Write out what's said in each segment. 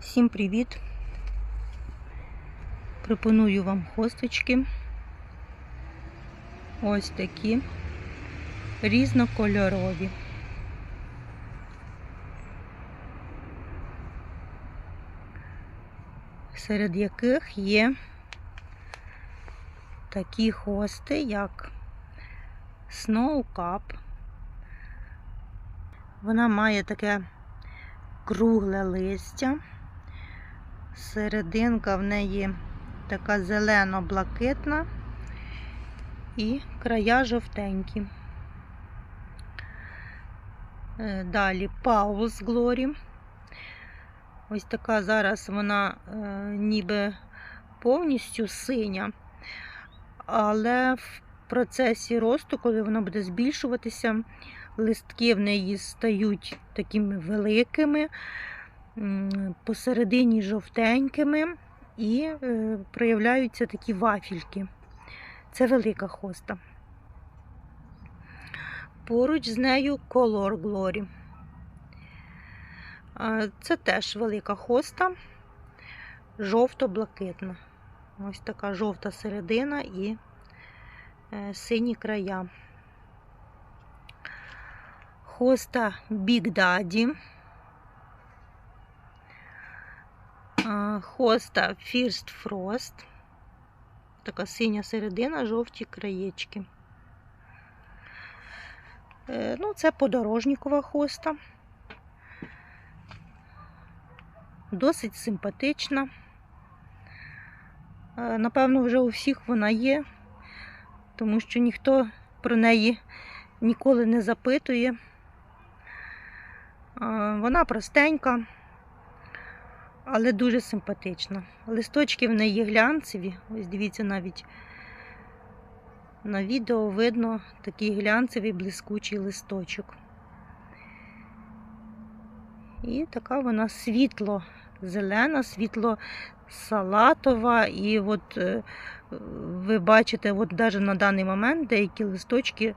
Всім привіт! Пропоную вам хосточки. Ось такі різнокольорові. Серед яких є такі хости, як Snow Cup. Вона має таке кругле листя. Серединка в неї така зелено-блакитна і края жовтенькі. Е, Далі Паус Глорі. Ось така зараз вона е, ніби повністю синя, але в процесі росту, коли вона буде збільшуватися, листки в неї стають такими великими, посередині жовтенькими і е, проявляються такі вафільки. Це велика хоста. Поруч з нею Color Glory. Це теж велика хоста, жовто-блакитна. Ось така жовта середина і е, сині края. Хоста Big Daddy. А, Хоста First Frost. Така синя середина, жовті краєчки. Е, Ну, це подорожникова хоста. Досить симпатична. Е, Напевно, вже у всіх вона є, тому що ніхто про неї ніколи не запитує. Е, Вона простенька, але дуже симпатична. Листочки в неї глянцеві. Ось дивіться, навіть на відео видно такий глянцевий блискучий листочок. І така вона світло зелена, світло салатова. І от е, ви бачите, от навіть на даний момент деякі листочки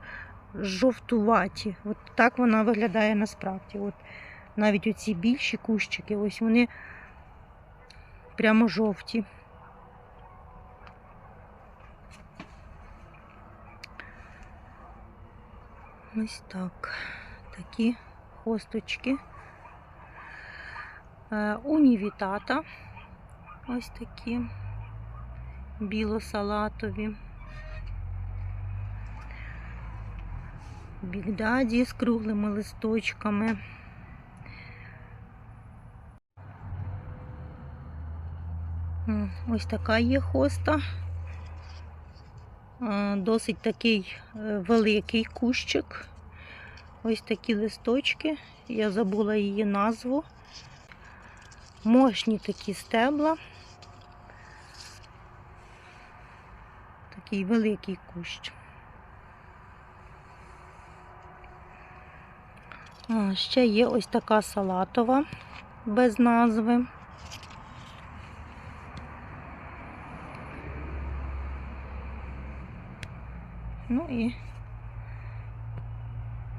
жовтуваті. От так вона виглядає насправді. От навіть оці більші кущики, ось вони прямо жовті. Ось так. Такі хосточки. Е, Унівітата. Ось такі біло-салатові. Бігдаді з круглими листочками. Ось така є хоста. Досить такий е, великий кущик. Ось такі листочки. Я забула її назву. Мощні такі стебла. Такий великий кущ. Ще є ось така салатова без назви. Ну і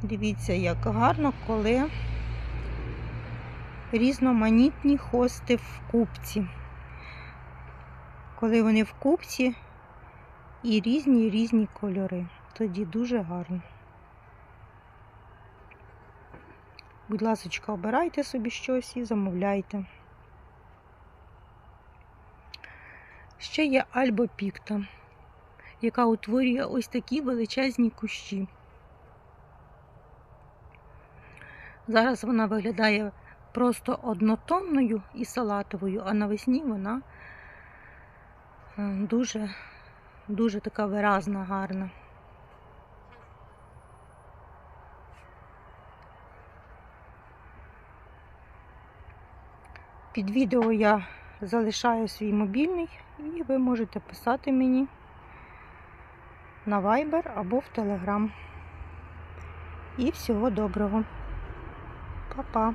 дивіться, як гарно, коли різноманітні хости в купці. Коли вони в купці і різні різні кольори. Тоді дуже гарно. Будь ласка, обирайте собі щось і замовляйте. Ще є альбопікта, яка утворює ось такі величезні кущі. Зараз вона виглядає просто однотонною і салатовою, а навесні вона е, дуже, дуже така виразна, гарна. Під відео я залишаю свій мобільний і ви можете писати мені на Viber або в Telegram. І всього доброго. Па-па!